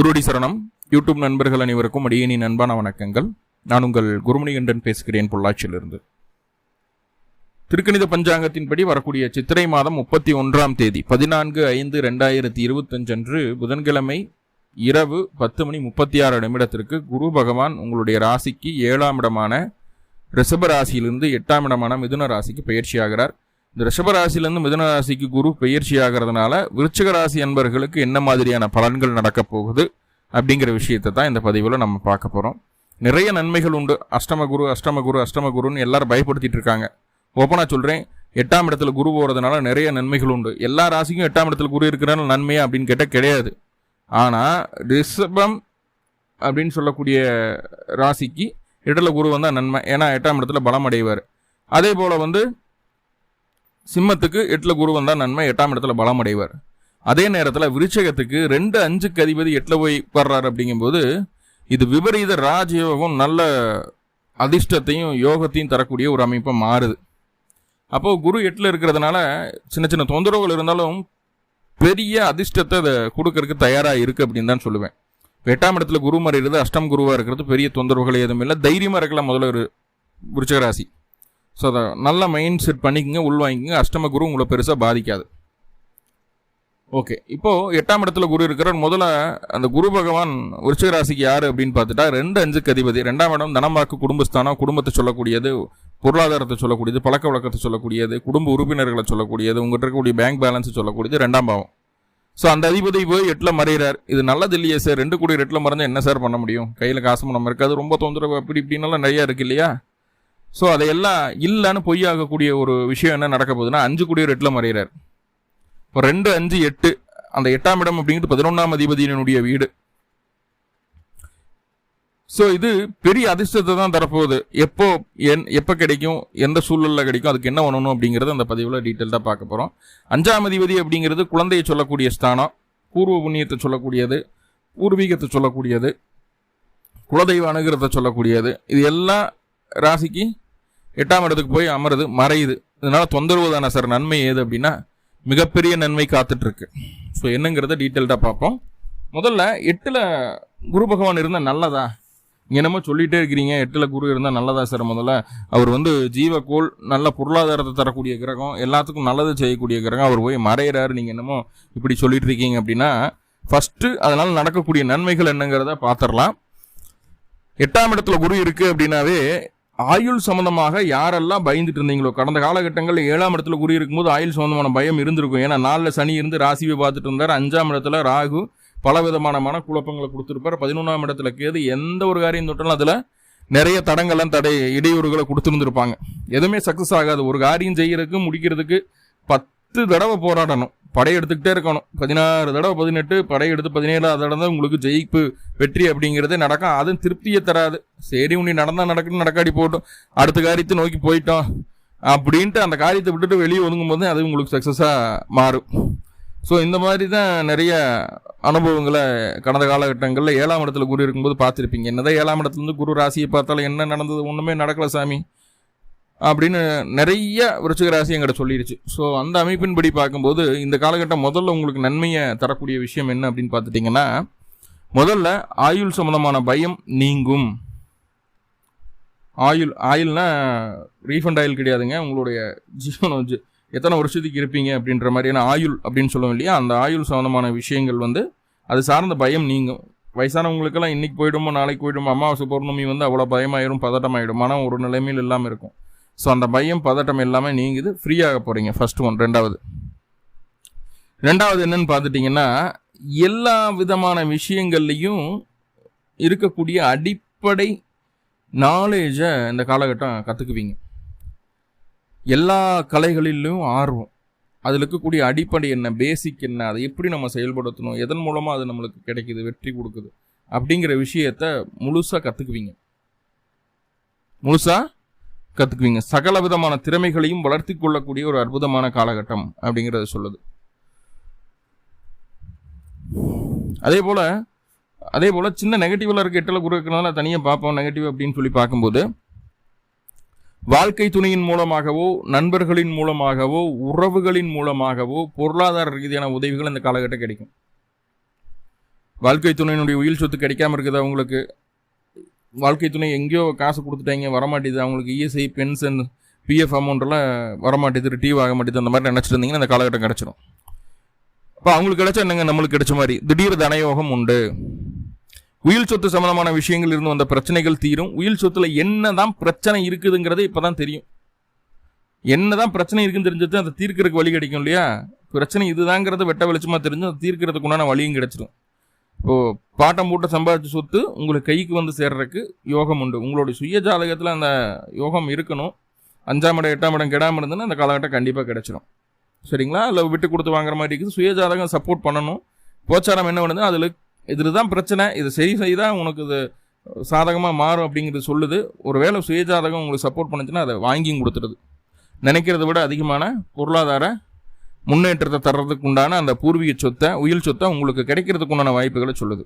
குருடி சரணம். யூடியூப் நண்பர்கள் அனைவருக்கும் அடியணி அன்பான வணக்கங்கள். நான் உங்கள் குருமணிகண்டன் பேசுகிறேன் பொள்ளாச்சியிலிருந்து. திருக்கணித பஞ்சாங்கத்தின்படி வரக்கூடிய சித்திரை மாதம் முப்பத்தி ஒன்றாம் தேதி பதினான்கு ஐந்து ரெண்டாயிரத்தி இருபத்தஞ்சு அன்று புதன்கிழமை இரவு பத்து மணி முப்பத்தி ஆறு நிமிடத்திற்கு குரு பகவான் உங்களுடைய ராசிக்கு ஏழாம் இடமான ரிஷப ராசியிலிருந்து எட்டாம் இடமான மிதுன ராசிக்கு பயிற்சியாகிறார். இந்த ரிஷபராசிலேருந்து மிதன ராசிக்கு குரு பயிற்சி ஆகிறதுனால விருச்சிக ராசி அன்பர்களுக்கு என்ன மாதிரியான பலன்கள் நடக்கப் போகுது அப்படிங்கிற விஷயத்தை தான் இந்த பதிவில் நம்ம பார்க்க போகிறோம் நிறைய நன்மைகள் உண்டு. அஷ்டம குரு அஷ்டம குரு அஷ்டம குருன்னு எல்லாரும் பயப்படுத்திட்டு இருக்காங்க. ஓப்பனாக சொல்கிறேன் எட்டாம் இடத்துல குரு போகிறதுனால நிறைய நன்மைகள் உண்டு. எல்லா ராசிக்கும் எட்டாம் இடத்துல குரு இருக்கிறனால நன்மையா அப்படின்னு கேட்டால் கிடையாது. ஆனால் ரிஷபம் அப்படின்னு சொல்லக்கூடிய ராசிக்கு இடத்துல குரு வந்தால் நன்மை. ஏன்னா எட்டாம் இடத்துல பலம் அடைவார். அதே போல் வந்து சிம்மத்துக்கு எட்டில் குரு வந்தால் நன்மை எட்டாம் இடத்துல பலம் அடைவார் அதே நேரத்தில் விருச்சகத்துக்கு ரெண்டு அஞ்சுக்கு அதிபதி எட்டில் போய் வர்றாரு அப்படிங்கும்போது இது விபரீத ராஜயோகம் நல்ல அதிர்ஷ்டத்தையும் யோகத்தையும் தரக்கூடிய ஒரு அமைப்பாக மாறுது. அப்போது குரு எட்டில் இருக்கிறதுனால சின்ன சின்ன தொந்தரவுகள் இருந்தாலும் பெரிய அதிர்ஷ்டத்தை அதை கொடுக்கறதுக்கு தயாராக இருக்குது அப்படின்னு தான் சொல்லுவேன். எட்டாம் இடத்துல குரு மறைகிறது அஷ்டம் குருவாக இருக்கிறது பெரிய தொந்தரவுகள் எதுவும் இல்லை. தைரியமாக இருக்கலாம் முதல்ல ஒரு விருச்சகராசி ஸோ அதை நல்ல மைண்ட் செட் பண்ணிக்கங்க உள்வாங்கிக்கங்க அஷ்டம குரு உங்களை பெருசாக பாதிக்காது. ஓகே இப்போது எட்டாம் இடத்துல குரு இருக்கிறார். முதல்ல அந்த குரு பகவான் விருச்சிக ராசிக்கு யார் அப்படின்னு பார்த்துட்டா ரெண்டு அஞ்சுக்கு அதிபதி. ரெண்டாம் இடம் தனமாக்கு குடும்பஸ்தானம் குடும்பத்தை சொல்லக்கூடியது பொருளாதாரத்தை சொல்லக்கூடியது பழக்க வழக்கத்தை சொல்லக்கூடியது குடும்ப உறுப்பினர்களை சொல்லக்கூடியது உங்கள்கிட்ட இருக்கக்கூடிய பேங்க் பேலன்ஸ் சொல்லக்கூடியது ரெண்டாம் பாவம். ஸோ அந்த அதிபதி போய் எட்டில் மறைகிறார் இது நல்லது இல்லையே சார் ரெண்டு கோடி எட்டில் மறைஞ்சால் என்ன சார் பண்ண முடியும்? கையில் காசு நம்ம இருக்காது. ரொம்ப தொந்தரவு அப்படி இப்படின்னெல்லாம் நிறையா இருக்கு இல்லையா? ஸோ அதையெல்லாம் இல்லைன்னு பொய்யாகக்கூடிய ஒரு விஷயம் என்ன நடக்க போகுதுன்னா அஞ்சு கோடி எட்டில் மறைகிறார் இப்போ ரெண்டு அஞ்சு எட்டு அந்த எட்டாம் இடம் அப்படிங்கிறது பதினொன்றாம் அதிபதியினுடைய வீடு. ஸோ இது பெரிய அதிர்ஷ்டத்தை தான் தரப்போகுது. எப்போ என் எப்போ கிடைக்கும் எந்த சூழலில் கிடைக்கும் அதுக்கு என்ன பண்ணணும் அப்படிங்கிறது அந்த பதிவில் டீட்டெயில்டாக பார்க்க போகிறோம் அஞ்சாம் அதிபதி அப்படிங்கிறது குழந்தையை சொல்லக்கூடிய ஸ்தானம் பூர்வ புண்ணியத்தை சொல்லக்கூடியது பூர்வீகத்தை சொல்லக்கூடியது குலதெய்வ அணுகிறத சொல்லக்கூடியது. இது எல்லாம் ராசிக்கு எட்டாம் இடத்துக்கு போய் அமருது மறையுது. இதனால தொந்தரவு தானே சார்? நன்மை ஏது அப்படின்னா மிகப்பெரிய நன்மை காத்துட்டு இருக்கு ஸோ என்னங்கிறத டீட்டெயில்டாக பார்ப்போம். முதல்ல எட்டில் குரு பகவான் இருந்தால் நல்லதா? என்னமோ சொல்லிகிட்டே இருக்கிறீங்க எட்டில் குரு இருந்தால் நல்லதா சார் முதல்ல? அவர் வந்து ஜீவக்கோள் நல்ல பொருளாதாரத்தை தரக்கூடிய கிரகம் எல்லாத்துக்கும் நல்லது செய்யக்கூடிய கிரகம். அவர் போய் மறையிறாரு. நீங்கள் என்னமோ இப்படி சொல்லிட்டு இருக்கீங்க அப்படின்னா ஃபஸ்ட்டு அதனால் நடக்கக்கூடிய நன்மைகள் என்னங்கிறத பார்த்துடலாம். எட்டாம் இடத்துல குரு இருக்குது அப்படின்னாவே ஆயுள் சம்பந்தமாக யாரெல்லாம் பயந்துட்டு இருந்தீங்களோ கடந்த காலகட்டங்களில் ஏழாம் இடத்துல குடி இருக்கும்போது ஆயுள் சம்பந்தமான பயம் இருந்திருக்கும். ஏன்னா நாலில் சனி இருந்து ராசியை பார்த்துட்டு இருந்தார். அஞ்சாம் இடத்துல ராகு பல விதமான மனக்குழப்பங்களை கொடுத்துருப்பார். பதினொன்றாம் இடத்துல கேது எந்த ஒரு காரியம் தொட்டாலும் அதில் நிறைய தடங்கள்லாம் தடை இடையூறுகளை கொடுத்துருந்துருப்பாங்க. எதுவுமே சக்ஸஸ் ஆகாது. ஒரு காரியம் செய்கிறதுக்கு முடிக்கிறதுக்கு பத்து தடவை போராடணும். படையெடுத்துக்கிட்டே இருக்கணும். பதினாறு தடவை பதினெட்டு படையெடுத்து பதினேழாவது தடவை தான் உங்களுக்கு ஜெயிப்பு வெற்றி அப்படிங்கிறதே நடக்கும். அதுவும் திருப்தியை தராது. சரி உன்னை நடந்தால் நடக்குன்னு நடக்காடி போட்டோம். அடுத்த காரியத்தை நோக்கி போயிட்டோம். அப்படின்ட்டு அந்த காரியத்தை விட்டுட்டு வெளியே ஒதுங்கும் போது அது உங்களுக்கு சக்ஸஸாக மாறும். ஸோ இந்த மாதிரி தான் நிறைய அனுபவங்களை கடந்த காலகட்டங்களில் ஏழாம் இடத்துல குரு இருக்கும்போது பார்த்துருப்பீங்க. என்னதான் ஏழாம் இடத்துலேருந்து குரு ராசியை பார்த்தாலும் என்ன நடந்தது? ஒன்றுமே நடக்கலை சாமி. அப்படின்னு நிறைய விருச்சிக ராசி எங்கிட்ட சொல்லிடுச்சு ஸோ அந்த அமைப்பின்படி பார்க்கும்போது இந்த காலகட்டம் முதல்ல உங்களுக்கு நன்மையை தரக்கூடிய விஷயம் என்ன அப்படின்னு பார்த்துட்டிங்கன்னா முதல்ல ஆயுள் சம்மந்தமான பயம் நீங்கும். ஆயுள் ஆயுள்னா ரீஃபண்ட் ஆயில் கிடையாதுங்க. உங்களுடைய ஜீவனம் எத்தனை வருஷத்துக்கு இருப்பீங்க அப்படின்ற மாதிரியான ஆயுள் அப்படின்னு சொல்லுவோம் இல்லையா? அந்த ஆயுள் சம்மந்தமான விஷயங்கள் வந்து அது சார்ந்த பயம் நீங்கும். வயசானவங்களுக்கெல்லாம் இன்னைக்கு போயிடுமோ நாளைக்கு போயிடுமோ அமாவாசை பௌர்ணமி வந்து அவ்வளோ பயமாயிரும் பதட்டமாயிடும். மனம் ஒரு நிலைமையில் இல்லாமல் இருக்கும். ஸோ அந்த பயம் பதட்டம் எல்லாமே நீங்குது. ஃப்ரீயாக போகிறீங்க ஃபர்ஸ்ட் ஒன் ரெண்டாவது. ரெண்டாவது என்னன்னு பார்த்துட்டிங்கன்னா எல்லா விதமான விஷயங்கள்லையும் இருக்கக்கூடிய அடிப்படை நாலேஜை இந்த காலகட்டம் கற்றுக்குவீங்க எல்லா கலைகளிலும் ஆர்வம். அதில் இருக்கக்கூடிய அடிப்படை என்ன பேசிக் என்ன அதை எப்படி நம்ம செயல்படுத்தணும் எதன் மூலமாக அது நம்மளுக்கு கிடைக்குது வெற்றி கொடுக்குது அப்படிங்கிற விஷயத்த முழுசாக கற்றுக்குவீங்க முழுசாக கற்றுக்குவீங்க சகல விதமான திறமைகளையும் வளர்த்தி கொள்ளக்கூடிய ஒரு அற்புதமான காலகட்டம் அப்படிங்கிறத சொல்லுது. அதே போல் அதே போல் சின்ன நெகட்டிவில் இருக்க எட்டில் குரு இருக்கிறனால தனியாக பார்ப்போம் நெகட்டிவ் அப்படின்னு சொல்லி பார்க்கும்போது வாழ்க்கை துணையின் மூலமாகவோ நண்பர்களின் மூலமாகவோ உறவுகளின் மூலமாகவோ பொருளாதார ரீதியான உதவிகள் இந்த காலகட்டம் கிடைக்கும். வாழ்க்கை துணையினுடைய உயிர் சொத்து கிடைக்காம இருக்குது அவங்களுக்கு வாழ்க்கை துணை எங்கேயோ காசு கொடுத்துட்டாங்க வரமாட்டேது. அவங்களுக்கு இஎஸ்ஐ பென்ஷன் பிஎஃப் அமௌண்ட்டெல்லாம் வரமாட்டேது ரிட்டீவ் ஆக மாட்டேது. அந்த மாதிரி நினச்சிட்டு இருந்தீங்கன்னா அந்த காலகட்டம் கிடச்சிடும். இப்போ அவங்களுக்கு கிடைச்சா என்னங்க? நம்மளுக்கு கிடைச்ச மாதிரி. திடீர் தனயோகம் உண்டு. உயில் சொத்து சம்மந்தமான விஷயங்கள் இருந்து வந்த பிரச்சனைகள் தீரும். உயில் சொத்துல என்னதான் பிரச்சனை இருக்குதுங்கிறதே இப்போ தான் தெரியும். என்னதான் பிரச்சனை இருக்குன்னு தெரிஞ்சது அதை தீர்க்கறதுக்கு வழி கிடைக்கும் இல்லையா? பிரச்சனை இதுதாங்கிறது வெட்ட வெளிச்சமாக தெரிஞ்சு அதை தீர்க்கறதுக்கு உண்டான வழியும் கிடைச்சிடும் இப்போ பாட்டம் போட்டு சம்பாதிச்ச சொத்து உங்களுக்கு கைக்கு வந்து சேர்றதுக்கு யோகம் உண்டு. உங்களுடைய சுய ஜாதகத்தில் அந்த யோகம் இருக்கணும். அஞ்சாம் இடம் எட்டாம் இடம் கெடாமல் இருந்ததுன்னா அந்த காலகட்டம் கண்டிப்பாக கிடச்சிடும் சரிங்களா? இல்லை விட்டு கொடுத்து வாங்குற மாதிரி இருக்குது. சுய ஜாதகம் சப்போர்ட் பண்ணணும். போச்சாரம் என்ன பண்ணுது அதில் இதில் தான் பிரச்சனை. இது சரி செய்தால் உனக்கு இது சாதகமாக மாறும் அப்படிங்கிறது சொல்லுது. ஒருவேளை சுய ஜாதகம் உங்களுக்கு சப்போர்ட் பண்ணுச்சுன்னா அதை வாங்கியும் கொடுத்துருது. நினைக்கிறத விட அதிகமான பொருளாதார முன்னேற்றத்தை தர்றதுக்கு உண்டான அந்த பூர்வீக சொத்தை உயில் சொத்தை உங்களுக்கு கிடைக்கிறதுக்கு உண்டான வாய்ப்புகளை சொல்லுது.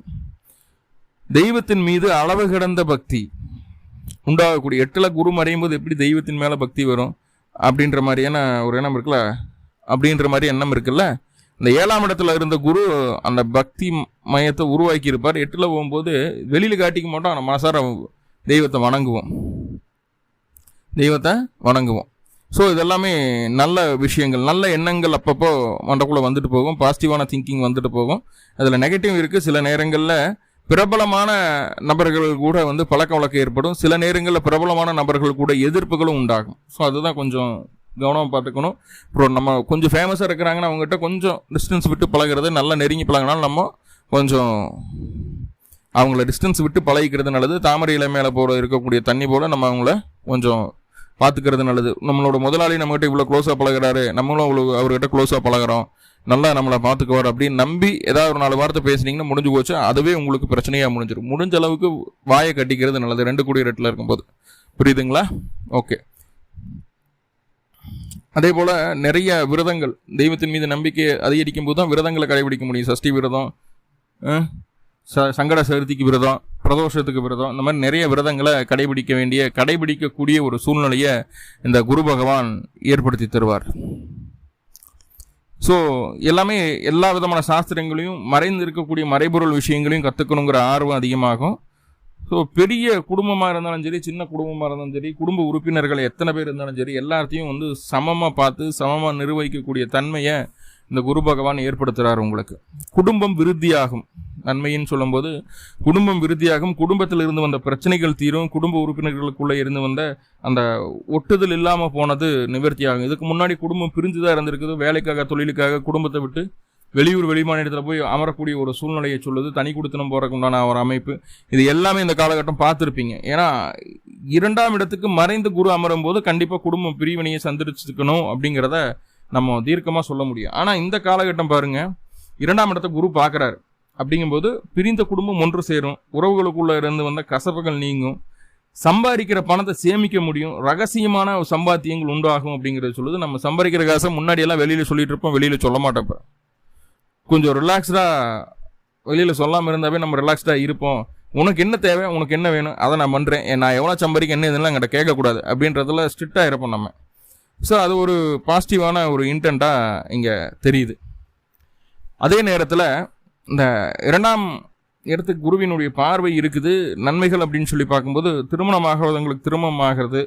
தெய்வத்தின் மீது அளவு கிடந்த பக்தி. உண்டாகக்கூடிய எட்டில் குரு மறையும் போது எப்படி தெய்வத்தின் மேலே பக்தி வரும்? அப்படின்ற மாதிரியான ஒரு எண்ணம் இருக்குல்ல? அப்படின்ற மாதிரி எண்ணம் இருக்குல்ல? இந்த ஏழாம் இடத்துல இருந்த குரு அந்த பக்தி மையத்தை உருவாக்கி இருப்பார் எட்டில் போகும்போது வெளியில் காட்டிக்க மாட்டோம் நம்ம மனசார தெய்வத்தை வணங்குவோம். தெய்வத்தை வணங்குவோம். ஸோ இதெல்லாமே நல்ல விஷயங்கள் நல்ல எண்ணங்கள் அப்பப்போ மண்டக்குள்ளே வந்துட்டு போகும். பாசிட்டிவான திங்கிங் வந்துட்டு போகும். அதில் நெகட்டிவ் இருக்குது சில நேரங்களில் பிரபலமான நபர்கள் கூட வந்து பழக்க வழக்கம் ஏற்படும். சில நேரங்களில் பிரபலமான நபர்கள் கூட எதிர்ப்புகளும் உண்டாகும். ஸோ அதுதான் கொஞ்சம் கவனமாக பார்த்துக்கணும். அப்புறம் நம்ம கொஞ்சம் ஃபேமஸாக இருக்கிறாங்கன்னா அவங்ககிட்ட கொஞ்சம் டிஸ்டன்ஸ் விட்டு பழகிறது நல்லா நெருங்கி பழகினாலும் நம்ம கொஞ்சம் அவங்கள டிஸ்டன்ஸ் விட்டு பழகிக்கிறது நல்லது. தாமரை இலை மேலே போகிற இருக்கக்கூடிய தண்ணி போல் நம்ம அவங்கள கொஞ்சம் பார்த்துக்கிறது நல்லது. நம்மளோட முதலாளி நம்மகிட்ட இவ்வளோ க்ளோஸாக பழகுறாரு. நம்மளும் அவ்வளோ அவர்கிட்ட க்ளோஸாக பழகுறோம். நல்லா நம்மளை பார்த்துக்குவார் அப்படின்னு நம்பி ஏதாவது ஒரு நாலு வார்த்தை பேசுனீங்கன்னா முடிஞ்சு போச்சு. அதுவே உங்களுக்கு பிரச்சனையாக முடிஞ்சிடும் முடிஞ்ச அளவுக்கு வாயை கட்டிக்கிறது நல்லது. ரெண்டு கூடிய ரெட்டில் இருக்கும்போது. புரியுதுங்களா? ஓகே அதே போல் நிறைய விரதங்கள். தெய்வத்தின் மீது நம்பிக்கை அதிகரிக்கும் போது தான் விரதங்களை கடைபிடிக்க முடியும். சஷ்டி விரதம் ச சங்கட சதுர்த்திக்கு விரதம் பிரதோஷத்துக்கு விரதம் இந்த மாதிரி நிறைய விரதங்களை கடைபிடிக்க வேண்டிய கடைபிடிக்கக்கூடிய ஒரு சூழ்நிலையை இந்த குரு பகவான் ஏற்படுத்தி தருவார். ஸோ எல்லாமே எல்லா விதமான சாஸ்திரங்களையும் மறைந்து இருக்கக்கூடிய மறைபொருள் விஷயங்களையும் கற்றுக்கணுங்கிற ஆர்வம் அதிகமாகும். ஸோ பெரிய குடும்பமாக இருந்தாலும் சரி சின்ன குடும்பமாக இருந்தாலும் சரி குடும்ப உறுப்பினர்கள் எத்தனை பேர் இருந்தாலும் சரி எல்லாத்தையும் வந்து சமமாக பார்த்து சமமாக நிர்வகிக்கக்கூடிய தன்மையை இந்த குரு பகவான் ஏற்படுத்துகிறார் உங்களுக்கு. குடும்பம் விருத்தியாகும். நன்மைன்னு சொல்லும்போது குடும்பம் விருத்தியாகும் குடும்பத்தில் இருந்து வந்த பிரச்சனைகள் தீரும் குடும்ப உறுப்பினர்களுக்குள்ளே இருந்து வந்த அந்த ஒட்டுதல் இல்லாமல் போனது நிவர்த்தியாகும். இதுக்கு முன்னாடி குடும்பம் பிரிஞ்சு தான் இருந்திருக்குது வேலைக்காக தொழிலுக்காக குடும்பத்தை விட்டு வெளியூர் வெளிமாநிலத்தில் போய் அமரக்கூடிய ஒரு சூழ்நிலையை சொல்லுது. தனி குடுத்தனம் போறதுக்கு உண்டான ஒரு அமைப்பு. இது எல்லாமே இந்த காலகட்டம் பார்த்துருப்பீங்க. ஏன்னா இரண்டாம் இடத்துக்கு மறைந்து குரு அமரும் போது கண்டிப்பாக குடும்பம் பிரிவினையை சந்திரிச்சுக்கணும் அப்படிங்கிறத நம்ம தீர்க்கமாக சொல்ல முடியும். ஆனால் இந்த காலகட்டம் பாருங்கள் இரண்டாம் இடத்தை குரு பார்க்குறாரு. அப்படிங்கும்போது பிரிந்த குடும்பம் ஒன்று சேரும். உறவுகளுக்குள்ள இருந்து வந்த கசப்புகள் நீங்கும். சம்பாதிக்கிற பணத்தை சேமிக்க முடியும். ரகசியமான சம்பாத்தியங்கள் உண்டாகும் அப்படிங்கிறத சொல்லுது. நம்ம சம்பாதிக்கிற காசை முன்னாடியெல்லாம் வெளியில் சொல்லிட்டு இருப்போம். வெளியில் சொல்ல மாட்டோம் கொஞ்சம் ரிலாக்ஸ்டாக வெளியில் சொல்லாமல் இருந்தாவே நம்ம ரிலாக்ஸ்டாக இருப்போம். உனக்கு என்ன தேவை? உனக்கு என்ன வேணும்? அதை நான் பண்ணுறேன் நான் எவ்வளோ சம்பாதிக்க என்ன இதெல்லாம் எங்கிட்ட கேட்கக்கூடாது அப்படின்றதுல ஸ்ட்ரிக்டாக இருப்போம் நம்ம. ஸோ அது ஒரு பாசிட்டிவான ஒரு இன்டென்ட்டாக இங்கே தெரியுது. அதே நேரத்தில் இந்த இரண்டாம் இடத்துக்கு குருவினுடைய பார்வை இருக்குது. நன்மைகள் அப்படின்னு சொல்லி பார்க்கும்போது திருமணம் ஆகிறவங்களுக்கு திருமணம் ஆகிறது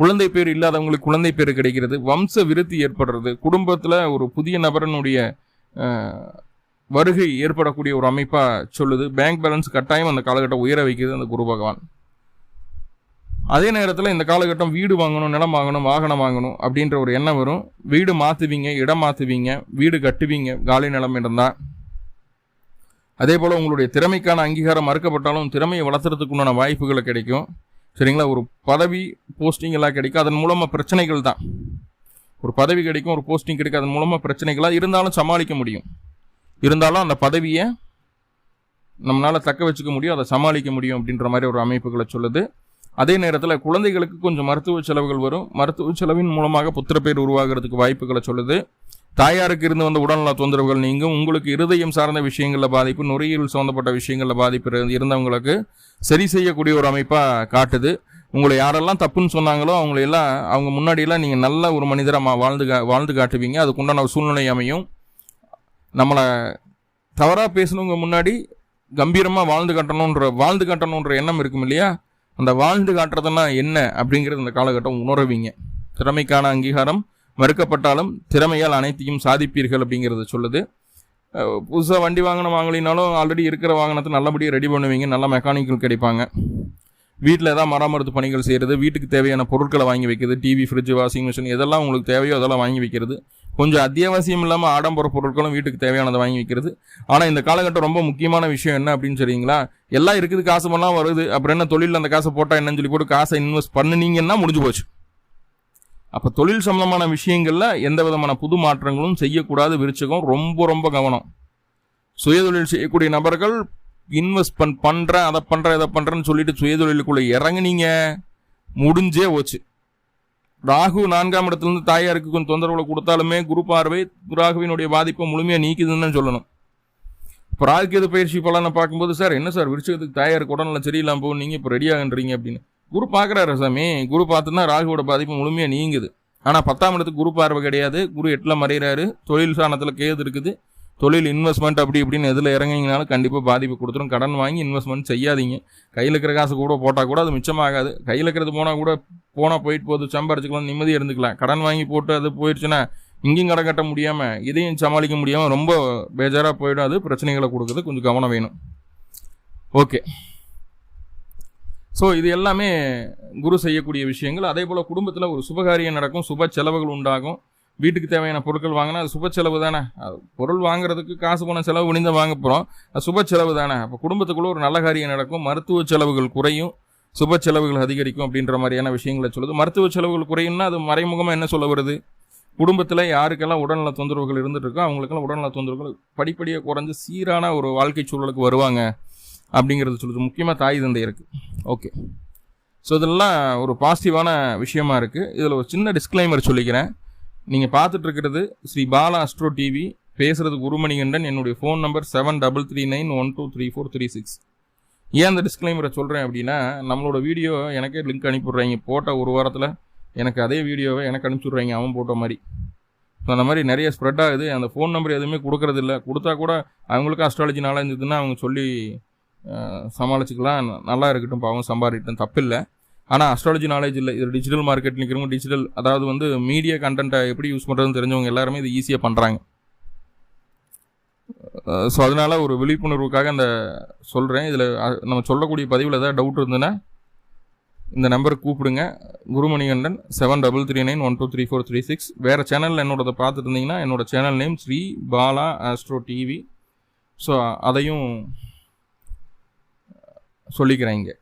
குழந்தை பேர் இல்லாதவங்களுக்கு குழந்தை பேர் கிடைக்கிறது வம்ச விருத்தி ஏற்படுறது குடும்பத்தில் ஒரு புதிய நபரனுடைய வருகை ஏற்படக்கூடிய ஒரு அமைப்பாக சொல்லுது. பேங்க் பேலன்ஸ் கட்டாயம் அந்த காலகட்டம் உயர வைக்கிறது அந்த குரு பகவான். அதே நேரத்தில் இந்த காலகட்டம் வீடு வாங்கணும் நிலம் வாங்கணும் வாகனம் வாங்கணும் அப்படின்ற ஒரு எண்ணம் வரும். வீடு மாற்றுவீங்க இடம் மாற்றுவீங்க வீடு கட்டுவீங்க காலி நிலம் இருந்தால் அதே போல் உங்களுடைய திறமைக்கான அங்கீகாரம் மறுக்கப்பட்டாலும் திறமையை வளர்த்துறதுக்கு உண்டான வாய்ப்புகள் கிடைக்கும். சரிங்களா? ஒரு பதவி போஸ்டிங் எல்லாம் கிடைக்கும். அதன் மூலமாக பிரச்சனைகள் தான். ஒரு பதவி கிடைக்கும் ஒரு போஸ்டிங் கிடைக்கும். அதன் மூலமாக பிரச்சனைகளாக இருந்தாலும் சமாளிக்க முடியும். இருந்தாலும் அந்த பதவியை நம்மளால் தக்க வச்சுக்க முடியும். அதை சமாளிக்க முடியும் அப்படின்ற மாதிரி ஒரு அமைப்புகளை சொல்லுது. அதே நேரத்தில் குழந்தைகளுக்கு கொஞ்சம் மருத்துவ செலவுகள் வரும். மருத்துவ செலவின் மூலமாக புத்திரப்பேர் உருவாகிறதுக்கு வாய்ப்புகளை சொல்லுது. தாயாருக்கு இருந்து வந்த உடல்நல தொந்தரவுகள் நீங்கும். உங்களுக்கு இருதயம் சார்ந்த விஷயங்களில் பாதிப்பு நுரையீரல் சம்மந்தப்பட்ட விஷயங்களில் பாதிப்பு இருந்தவங்களுக்கு சரி செய்யக்கூடிய ஒரு அமைப்பாக காட்டுது. உங்களை யாரெல்லாம் தப்புன்னு சொன்னாங்களோ அவங்கள எல்லாம் அவங்க முன்னாடியெல்லாம் நீங்கள் நல்ல ஒரு மனிதராக வாழ்ந்து கா வாழ்ந்து காட்டுவீங்க. அதுக்குண்டான ஒரு சூழ்நிலை அமையும். நம்மளை தவறாக பேசணுங்க முன்னாடி கம்பீரமாக வாழ்ந்து காட்டணுன்ற வாழ்ந்து காட்டணுன்ற எண்ணம் இருக்கும் இல்லையா? அந்த வாழ்ந்து காட்டுறதுன்னா என்ன அப்படிங்கிறது இந்த காலகட்டம் உணர்வீங்க. திறமைக்கான அங்கீகாரம் மறுக்கப்பட்டாலும் திறமையால் அனைத்தையும் சாதிப்பீர்கள் அப்படிங்கிறத சொல்லுது. புதுசாக வண்டி வாங்கின வாங்கலினாலும் ஆல்ரெடி இருக்கிற வாகனத்தை நல்லபடியாக ரெடி பண்ணுவீங்க நல்ல மெக்கானிக்கல் கிடைப்பாங்க. வீட்டில் ஏதாவது மராமரத்து பணிகள் செய்கிறது வீட்டுக்கு தேவையான பொருட்களை வாங்கி வைக்கிறது டிவி ஃப்ரிட்ஜ் வாஷிங் மிஷின் எதெல்லாம் உங்களுக்கு தேவையோ அதெல்லாம் வாங்கி வைக்கிறது. கொஞ்சம் அத்தியாவசியம் இல்லாமல் ஆடம்பர பொருட்களும் வீட்டுக்கு தேவையானதை வாங்கி வைக்கிறது. ஆனால் இந்த காலகட்டம் ரொம்ப முக்கியமான விஷயம் என்ன அப்படின்னு சொல்றீங்களா? எல்லாம் இருக்குது காசு பண்ணலாம் வருது. அப்புறம் என்ன தொழிலில் அந்த காசை போட்டால் என்னன்னு சொல்லி போட்டு காசை இன்வெஸ்ட் பண்ணுனீங்கன்னா முடிஞ்சு போச்சு. அப்போ தொழில் சம்பந்தமான விஷயங்களில் எந்த விதமான புது மாற்றங்களும் செய்யக்கூடாது விருச்சகம் ரொம்ப ரொம்ப கவனம். சுயதொழில் செய்யக்கூடிய நபர்கள் இன்வெஸ்ட் பண் பண்ணுறேன் அதை பண்ணுறேன் இதை பண்ணுறேன்னு சொல்லிட்டு சுயதொழிலுக்குள்ளே இறங்குனீங்க முடிஞ்சே போச்சு. ராகு நான்காம் இடத்துலேருந்து தாயாருக்கு கொஞ்சம் தொந்தரவுகளை கொடுத்தாலுமே குரு பார்வை ராகுவினுடைய பாதிப்பை முழுமையாக நீக்குதுன்னு சொல்லணும். இப்போ ராகுக்கு எது பயிற்சி பலனை பார்க்கும்போது சார் என்ன சார் விருச்சகத்துக்கு தாயாருக்கு உடனே சரியில்லாமல் போகும் நீங்கள் இப்போ ரெடியாகன்றீங்க அப்படின்னு. குரு பார்க்குறாரு சாமி. குரு பார்த்துன்னா ராகுவோட பாதிப்பு முழுமையாக நீங்குது. ஆனால் பத்தாம் இடத்துக்கு குரு பார்வை கிடையாது. குரு எட்டில் மறைகிறாரு தொழில் சாணத்தில் கேது இருக்குது. தொழில் இன்வெஸ்ட்மெண்ட் அப்படி இப்படின்னு எதில் இறங்கிங்கனாலும் கண்டிப்பாக பாதிப்பு கொடுத்துரும். கடன் வாங்கி இன்வெஸ்ட்மெண்ட் செய்யாதீங்க. கையில் இருக்கிற காசு கூட போட்டால் கூட அது மிச்சமாகாது. கையில் இருக்கிறது போனால் கூட போனால் போயிட்டு போகுது. சம்பாரிச்சுக்கலாம் நிம்மதியாக இருந்துக்கலாம். கடன் வாங்கி போட்டு அது போயிடுச்சுன்னா இங்கேயும் கடன் கட்ட முடியாமல் இதையும் சமாளிக்க முடியாமல் ரொம்ப பேஜாராக போயிடும். அது பிரச்சனைகளை கொடுக்குறது கொஞ்சம் கவனம் வேணும். ஓகே. ஸோ இது எல்லாமே குரு செய்யக்கூடிய விஷயங்கள். அதே போல் குடும்பத்தில் ஒரு சுபகாரியம் நடக்கும். சுப செலவுகள் உண்டாகும். வீட்டுக்கு தேவையான பொருட்கள் வாங்கினா அது சுப செலவு தானே. பொருள் வாங்குறதுக்கு காசு பணம் செலவு முடிந்த வாங்க போகிறோம் அது சுப செலவு தானே. அப்போ குடும்பத்துக்குள்ளே ஒரு நல்ல காரியம் நடக்கும். மருத்துவ செலவுகள் குறையும். சுப செலவுகள் அதிகரிக்கும் அப்படின்ற மாதிரியான விஷயங்களை சொல்லுது. மருத்துவ செலவுகள் குறையும்னா அது மறைமுகமாக என்ன சொல்ல வருது? குடும்பத்தில் யாருக்கெல்லாம் உடல்நல தொந்தரவுகள் இருந்துட்டு இருக்கோ அவங்களுக்கெல்லாம் உடல்நல தொந்தரவுகள் படிப்படியாக குறைஞ்சு சீரான ஒரு வாழ்க்கை சூழலுக்கு வருவாங்க. அப்படிங்கிறது சொல்லுது முக்கியமாக தாய் தந்தை இருக்குது ஓகே ஸோ இதெல்லாம் ஒரு பாசிட்டிவான விஷயமா இருக்குது இதில் ஒரு சின்ன டிஸ்க்ளைமர் சொல்லிக்கிறேன். நீங்கள் பார்த்துட்ருக்கிறது ஸ்ரீ பாலா அஸ்ட்ரோ டிவி பேசுகிறது குருமணிகண்டன் என்னுடைய phone number seven double three nine one two three four three six ஏன் அந்த டிஸ்க்ளைமரை சொல்கிறேன் அப்படின்னா நம்மளோட வீடியோ எனக்கே லிங்க் அனுப்பிவிட்றாங்க. போட்ட ஒரு வாரத்தில் எனக்கு அதே வீடியோவை எனக்கு அனுப்பிச்சுட்றாங்க. அவன் போட்ட மாதிரி. ஸோ அந்த மாதிரி நிறைய ஸ்ப்ரெட் ஆகுது. அந்த ஃபோன் நம்பர் எதுவுமே கொடுக்கறதில்ல. கொடுத்தா கூட அவங்களுக்கும் அஸ்ட்ராலஜி நாளாக இருந்ததுன்னா அவங்க சொல்லி சமாளிச்சுக்கலாம். நல்லா இருக்கட்டும் பாவம் சம்பாதிட்டும் தப்பில்லை. ஆனால் அஸ்ட்ராலஜி நாலேஜ் இல்லை. இது டிஜிட்டல் மார்க்கெட் நிற்கிறவங்க டிஜிட்டல் அதாவது வந்து மீடியா கண்டென்ட்டை எப்படி யூஸ் பண்ணுறதுன்னு தெரிஞ்சவங்க எல்லாருமே இது ஈஸியாக பண்ணுறாங்க ஸோ அதனால் ஒரு விழிப்புணர்வுக்காக அந்த சொல்கிறேன் இதில் நம்ம சொல்லக்கூடிய பதிவில் ஏதாவது டவுட் இருந்ததுன்னா இந்த நம்பருக்கு கூப்பிடுங்க. Gurumanikandan seven double three nine one two three four three six வேறு சேனலில் என்னோடதை பார்த்துட்டு இருந்தீங்கன்னா என்னோட channel name Sri Bala astro TV so அதையும் சொல்லிக்கிறேன் இங்கே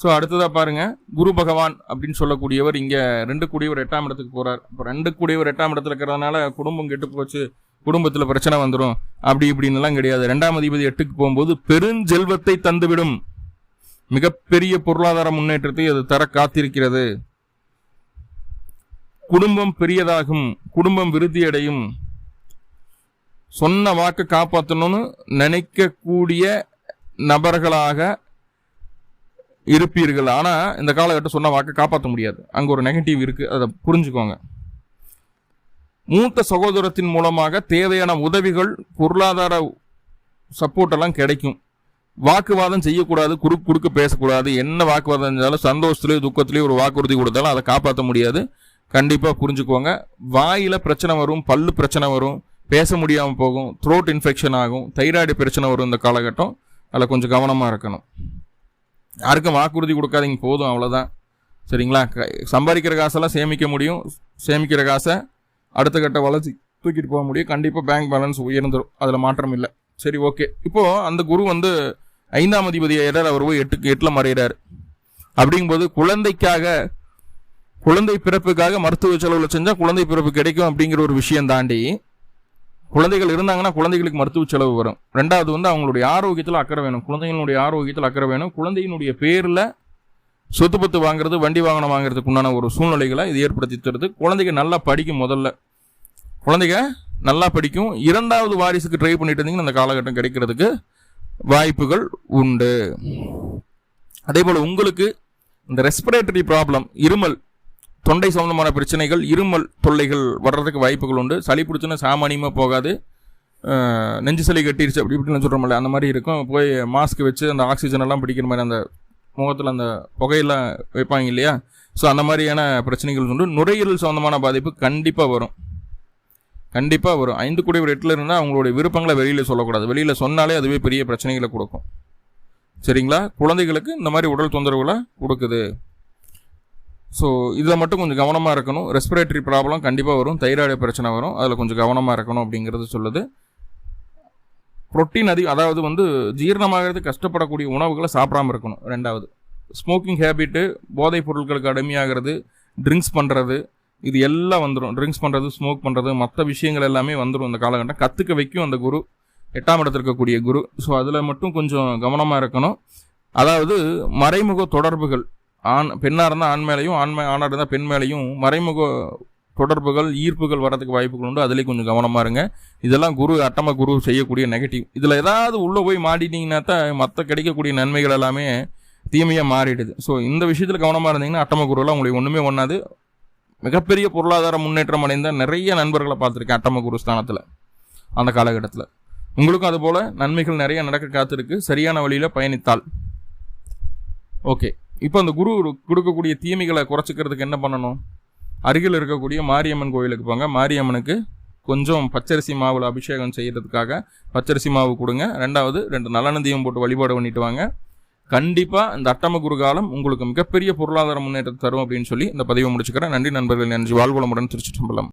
ஸோ அடுத்ததாக பாருங்கள் குரு பகவான் அப்படின்னு சொல்லக்கூடியவர் இங்கே ரெண்டு கூடியவர் எட்டாம் இடத்துக்கு போகிறார் இப்போ ரெண்டு கூடியவர் எட்டாம் இடத்துல இருக்கிறதுனால குடும்பம் கெட்டு போச்சு. குடும்பத்தில் பிரச்சனை வந்துடும் அப்படி இப்படின்லாம் கிடையாது. ரெண்டாம் அதிபதி எட்டுக்கு போகும்போது பெருஞ்செல்வத்தை தந்துவிடும். மிகப்பெரிய பொருளாதார முன்னேற்றத்தை அது தர காத்திருக்கிறது. குடும்பம் பெரியதாகும். குடும்பம் விருத்தியடையும். சொன்ன வாக்கு காப்பாற்றணும்னு நினைக்கக்கூடிய நபர்களாக இருப்பீர்கள். ஆனால் இந்த காலகட்டம் சொன்ன வாக்கை காப்பாற்ற முடியாது. அங்கே ஒரு நெகட்டிவ் இருக்குது அதை புரிஞ்சுக்கோங்க. மூத்த சகோதரத்தின் மூலமாக தேவையான உதவிகள் பொருளாதார சப்போர்ட் எல்லாம் கிடைக்கும். வாக்குவாதம் செய்யக்கூடாது குறுக்கு குறுக்கு பேசக்கூடாது. என்ன வாக்குவாதம் செஞ்சாலும் சந்தோஷத்துலேயோ துக்கத்துலேயோ ஒரு வாக்குறுதி கொடுத்தாலும் அதை காப்பாற்ற முடியாது. கண்டிப்பாக புரிஞ்சுக்கோங்க. வாயில் பிரச்சனை வரும் பல்லு பிரச்சனை வரும் பேச முடியாமல் போகும் த்ரோட் இன்ஃபெக்ஷன் ஆகும் தைராய்டு பிரச்சனை வரும் இந்த காலகட்டம். அதில் கொஞ்சம் கவனமாக இருக்கணும். யாருக்கும் வாக்குறுதி கொடுக்காதீங்க போதும் அவ்வளோதான் சரிங்களா? சம்பாதிக்கிற காசெல்லாம் சேமிக்க முடியும். சேமிக்கிற காசை அடுத்த கட்ட வளர்ச்சி தூக்கிட்டு போக முடியும். கண்டிப்பாக பேங்க் பேலன்ஸ் உயர்ந்துடும் அதில் மாற்றம் இல்லை. சரி ஓகே இப்போது அந்த குரு வந்து ஐந்தாம் அதிபதி இடர் அவர் போய் எட்டுக்கு எட்டில் மறைகிறார் அப்படிங்கும்போது குழந்தைக்காக குழந்தை பிறப்புக்காக மருத்துவ செலவில் செஞ்சால் குழந்தை பிறப்பு கிடைக்கும் அப்படிங்கிற ஒரு விஷயம் தாண்டி குழந்தைகள் இருந்தாங்கன்னா குழந்தைகளுக்கு மருத்துவ செலவு வரும். ரெண்டாவது வந்து அவங்களுடைய ஆரோக்கியத்தில் அக்கறை வேணும். குழந்தைகளுடைய ஆரோக்கியத்தில் அக்கறை வேணும். குழந்தையினுடைய பேரில் சொத்து பத்து வாங்குறது வண்டி வாகனம் வாங்குறதுக்கு உண்டான ஒரு சூழ்நிலைகளை இது ஏற்படுத்தி தருது. குழந்தைங்க நல்லா படிக்கும் முதல்ல. குழந்தைங்க நல்லா படிக்கும். இரண்டாவது வாரிசுக்கு ட்ரை பண்ணிட்டு இருந்தீங்கன்னா அந்த காலகட்டம் கிடைக்கிறதுக்கு வாய்ப்புகள் உண்டு. அதே போல் உங்களுக்கு இந்த ரெஸ்பிரேட்டரி ப்ராப்ளம் இருமல் தொண்டை சம்பந்தமான பிரச்சனைகள் இருமல் தொல்லைகள் வர்றதுக்கு வாய்ப்புகள் உண்டு. சளி பிடிச்சுன்னா சாமானியமாக போகாது. நெஞ்சு சளி கட்டிருச்சு அப்படி இப்படின்னு சொல்கிறோம்ல அந்த மாதிரி இருக்கும். போய் மாஸ்க் வச்சு அந்த ஆக்சிஜன் எல்லாம் பிடிக்கிற மாதிரி அந்த முகத்தில் அந்த புகையெல்லாம் வைப்பாங்க இல்லையா? ஸோ அந்த மாதிரியான பிரச்சனைகள் உண்டு. நுரையீரல் சம்மந்தமான பாதிப்பு கண்டிப்பாக வரும். கண்டிப்பாக வரும். ஐந்து கூடிய ஒரு எட்டில் இருந்தால் அவங்களுடைய விருப்பங்களை வெளியில் சொல்லக்கூடாது. வெளியில் சொன்னாலே அதுவே பெரிய பிரச்சனைகளை கொடுக்கும். சரிங்களா? குழந்தைகளுக்கு இந்த மாதிரி உடல் தொந்தரவுகளை கொடுக்குது. ஸோ இதில் மட்டும் கொஞ்சம் கவனமாக இருக்கணும். ரெஸ்பிரேட்டரி ப்ராப்ளம் கண்டிப்பாக வரும். தைராய்டு பிரச்சனை வரும். அதில் கொஞ்சம் கவனமாக இருக்கணும் அப்படிங்கிறது சொல்லுது. புரோட்டீன் அதிகம் அதாவது வந்து ஜீரணமாகிறது கஷ்டப்படக்கூடிய உணவுகளை சாப்பிடாம இருக்கணும். ரெண்டாவது ஸ்மோக்கிங் ஹேபிட்டு போதைப் பொருட்களுக்கு அடிமையாகிறது ட்ரிங்க்ஸ் பண்ணுறது இது எல்லாம் வந்துடும் ட்ரிங்க்ஸ் பண்ணுறது ஸ்மோக் பண்ணுறது மற்ற விஷயங்கள் எல்லாமே வந்துடும் இந்த காலகட்டம். கற்றுக்க வைக்கும் அந்த குரு எட்டாம் இடத்துல இருக்கக்கூடிய குரு. ஸோ அதில் மட்டும் கொஞ்சம் கவனமாக இருக்கணும். அதாவது மறைமுக தொடர்புகள். ஆண் பெண்ணாக இருந்தால் ஆண் மேலேயும் ஆண் மே ஆணாக இருந்தால் பெண் மேலேயும் மறைமுக தொடர்புகள் ஈர்ப்புகள் வரதுக்கு வாய்ப்புகள் உண்டு. அதிலே கொஞ்சம் கவனமாக இருங்க. இதெல்லாம் குரு அட்டம குரு செய்யக்கூடிய நெகட்டிவ் இதில் ஏதாவது உள்ளே போய் மாட்டிட்டீங்கன்னா தான் மற்ற கிடைக்கக்கூடிய நன்மைகள் எல்லாமே தீமையாக மாறிடுது. ஸோ இந்த விஷயத்தில் கவனமாக இருந்தீங்கன்னா அட்டம குருலாம் உங்களுக்கு ஒன்றுமே ஒன்றாது மிகப்பெரிய பொருளாதார முன்னேற்றம் அடைந்த நிறைய நண்பர்களை பார்த்துருக்கேன் அட்டம குரு ஸ்தானத்தில் அந்த காலகட்டத்தில். உங்களுக்கும் அதுபோல் நன்மைகள் நிறைய நடக்க காத்திருக்கு. சரியான வழியில் பயணித்தால். ஓகே இப்போ அந்த குரு கொடுக்கக்கூடிய தீமைகளை குறைச்சிக்கிறதுக்கு என்ன பண்ணணும்? அருகில் இருக்கக்கூடிய மாரியம்மன் கோயிலுக்கு போங்க. மாரியம்மனுக்கு கொஞ்சம் பச்சரிசி மாவில் அபிஷேகம் செய்கிறதுக்காக பச்சரிசி மாவு கொடுங்க. ரெண்டாவது ரெண்டு நல்லெண்ணெய்யும் போட்டு வழிபாடு பண்ணிட்டு வாங்க. கண்டிப்பாக இந்த அட்டம குரு காலம் உங்களுக்கு மிகப்பெரிய பொருளாதார முன்னேற்றத்தை தரும் அப்படின்னு சொல்லி இந்த பதிவை முடிச்சுக்கிறேன். நன்றி நண்பர்கள். நன்றி. வாழ்வளமுடன் திருச்சி சம்பளம்